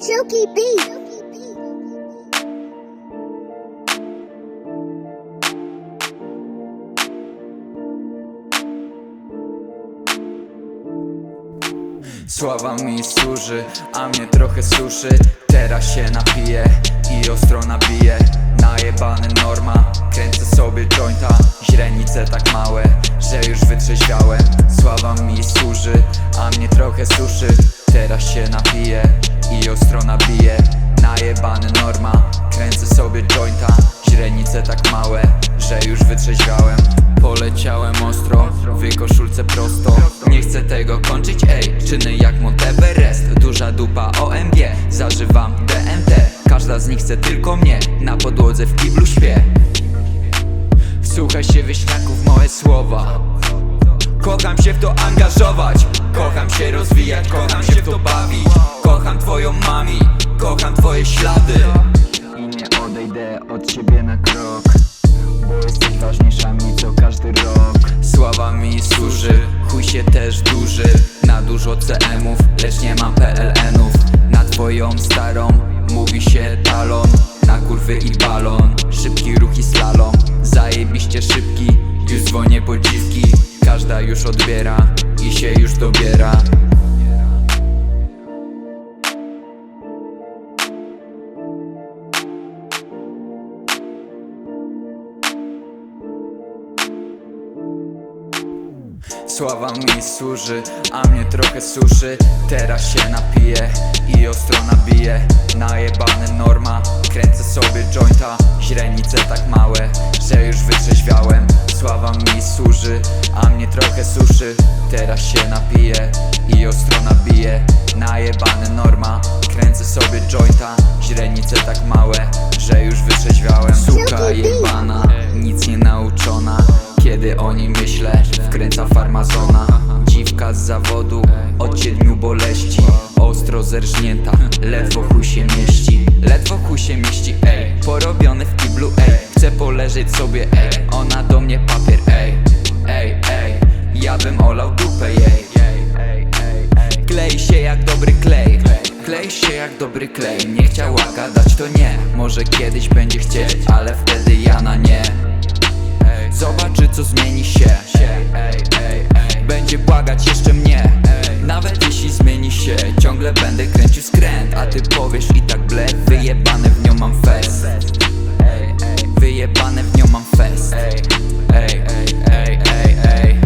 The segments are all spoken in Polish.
Silky B. Sława mi służy, a mnie trochę suszy. Teraz się napiję i ostro nabiję. Najebany norma, kręcę sobie jointa. Źrenice tak małe, że już wytrzeźwiałem. Sława mi służy, a mnie trochę suszy. Teraz się napiję i ostro nabiję Najebany norma, kręcę sobie jointa. Źrenice tak małe, że już wytrzeźwiałem. Poleciałem ostro, w koszulce prosto. Nie chcę tego kończyć, ej Czyny jak Monteverest Duża dupa OMG Zażywam DMT Każda z nich chce tylko mnie Na podłodze w kiblu śpię. Wsłuchaj się wieśniaków moje słowa Kocham się w to angażować. Kocham się rozwijać, kocham się w to bawić. Kocham twoją mami, kocham twoje ślady. I nie odejdę od ciebie na krok Bo jesteś ważniejsza mi co każdy rok. Sława mi służy, chuj się też duży. Na dużo CM-ów, lecz nie mam PLN-ów Na twoją starą mówi się talon Na kurwy i balon, szybki ruch i slalom Zajebiście szybki, już dzwonię po dziwki Każda już odbiera i się już dobiera. Sława mi służy, a mnie trochę suszy. Teraz się napiję i ostro nabiję. Najebany norma, kręcę sobie jointa. Źrenice tak małe, że już wytrzeźwiałem Sława mi służy, a mnie trochę suszy. Teraz się napiję i ostro nabiję. Najebany norma, kręcę sobie jointa. Źrenice tak małe, że już wytrzeźwiałem Suka jebana, nic nie nauczona. Kiedy o niej myślę, wkręca farmazona. Dziwka z zawodu, od siedmiu boleści. Ostro zerżnięta, ledwo chuj się mieści. Ledwo chuj się mieści, ej Porobiony poleżeć sobie, ej Ona do mnie papier, ej Ej, ej. Ja bym olał dupę jej. Klei się jak dobry klej. Klei się jak dobry klej. Nie chciała gadać, to nie. Może kiedyś będzie chcieć, ale wtedy ja na nie. Zobaczy co zmieni się. Będzie błagać jeszcze mnie. Nawet jeśli zmieni się Ciągle będę kręcił skręt. A ty powiesz i tak blek Wyjebane w nią mam fest Wyjebane w nią mam fest. Ej, ej, ej, ej, ej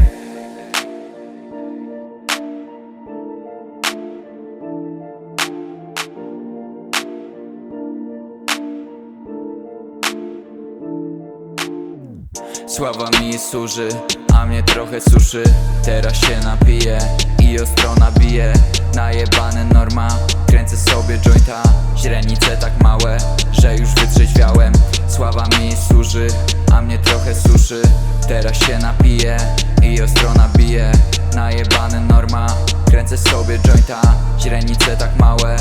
Sława mi służy, a mnie trochę suszy Teraz się napiję i ostro nabiję Najebany norma, kręcę sobie jointa. Źrenice tak małe, że już wytrzeźwiałem. Sława mi służy, a mnie trochę suszy. Teraz się napiję i ostro nabiję Najebany norma, kręcę sobie jointa. Źrenice tak małe,